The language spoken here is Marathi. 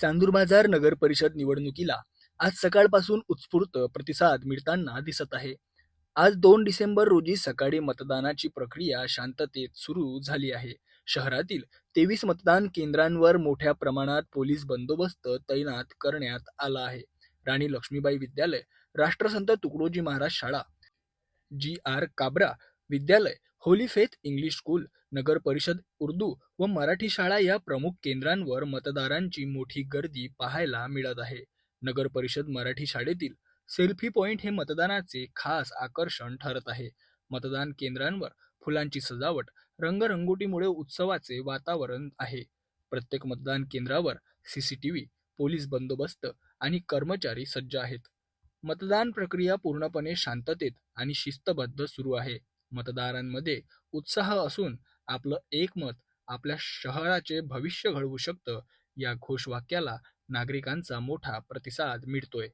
चांदूर नगर परिषद निवडणुकीला आज सकाळपासून उत्स्फूर्त प्रतिसाद मिळताना दिसत आहे. आज दोन डिसेंबर रोजी सकाळी मतदानाची प्रक्रिया शांततेत सुरू झाली आहे. शहरातील तेवीस मतदान केंद्रांवर मोठ्या प्रमाणात पोलीस बंदोबस्त तैनात करण्यात आला आहे. राणी लक्ष्मीबाई विद्यालय राष्ट्रसंत तुकडोजी महाराज शाळा G R Kabra Vidyalaya holy faith English school नगर परिषद उर्दू व मराठी शाळा या प्रमुख केंद्रांवर मतदारांची मोठी गर्दी पाहायला मिळत आहे. नगर परिषद मराठी शाळेतील सेल्फी पॉइंट हे मतदानाचे खास आकर्षण ठरत आहे. मतदान केंद्रांवर फुलांची सजावट रंगरंगोटीमुळे उत्सवाचे वातावरण आहे. प्रत्येक मतदान केंद्रावर सीसीटीव्ही पोलीस बंदोबस्त आणि कर्मचारी सज्ज आहेत. मतदान प्रक्रिया पूर्णपणे शांततेत आणि शिस्तबद्ध सुरू आहे. मतदारांमध्ये उत्साह असून आपलं एकमत आपल्या शहराचे भविष्य घडवू शकतं या घोषवाक्याला नागरिकांचा मोठा प्रतिसाद मिळतोय.